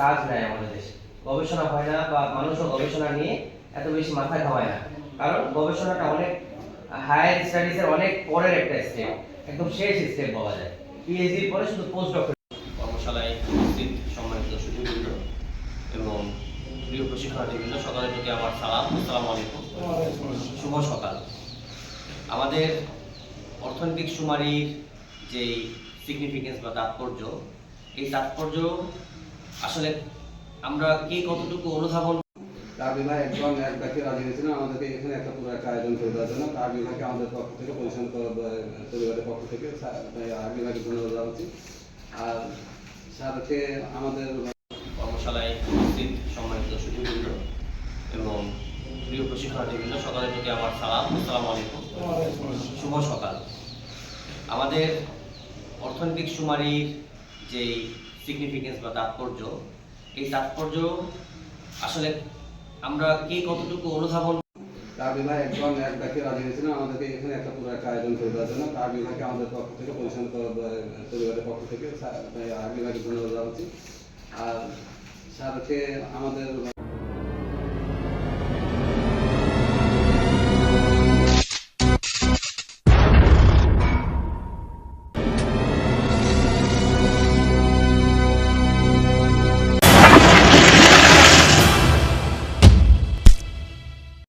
কাজ নাই আমাদের দেশে। গবেষণা হয় না বা মানুষও গবেষণা নিয়ে এত বেশি মাথায় খাওয়ায় না। কারণ গবেষণাটা অনেক হায়ার স্টাডিজের অনেক পরের একটা স্টেপ একদম শেষ স্টেপ বলা যায়। পিএইচডির পরে শুধু পোস্ট ডক্টর কর্মশালায় উপস্থিত সম্মানিত সুধীবৃন্দ এবং প্রিয় প্রশিক্ষণার্থীবৃন্দ, সকলের প্রতি আমার সালাম। আসসালামু আলাইকুম। শুভ সকাল। আমাদের অর্থনৈতিক সুমারির যেই সিগনিফিকেন্স বা তাৎপর্য, এই তাৎপর্য আসলে আমরা কে কতটুকু অনুধাবন তার বিভাগ একজন এক ব্যক্তি রাজি হয়েছিলেন আমাদেরকে এখানে একটা পুরো একটা আয়োজন করে দেওয়ার জন্য। তার বিভাগে আমাদের পক্ষ থেকে পরিশ্রম পরিবারের পক্ষ থেকে আর বিভাগে ধন্যবাদ জানাচ্ছি। আর স্যারকে আমাদের কর্মশালায় উপস্থিত সম্মানিত এবং প্রিয় প্রশিক্ষণার্থীবৃন্দ সকলের প্রতি আমার সালাম। আসসালামু আলাইকুম। শুভ সকাল। আমাদের অর্থনৈতিক সুমারির যেই সিগনিফিকেন্স বা তাৎপর্য, এই তাৎপর্য আসলে আমরা কে কতটুকু অনুধাবন তার বিভাগ একজন এক ব্যক্তি রাজি হয়েছিলেন আমাদেরকে এখানে একটা পুরো একটা আয়োজন করে দেওয়ার জন্য। বিভাগে আমাদের পক্ষ থেকে পরিশ্রম পরিবারের পক্ষ থেকে বিভাগে ধন্যবাদ জানাচ্ছি আর স্যারকে আমাদের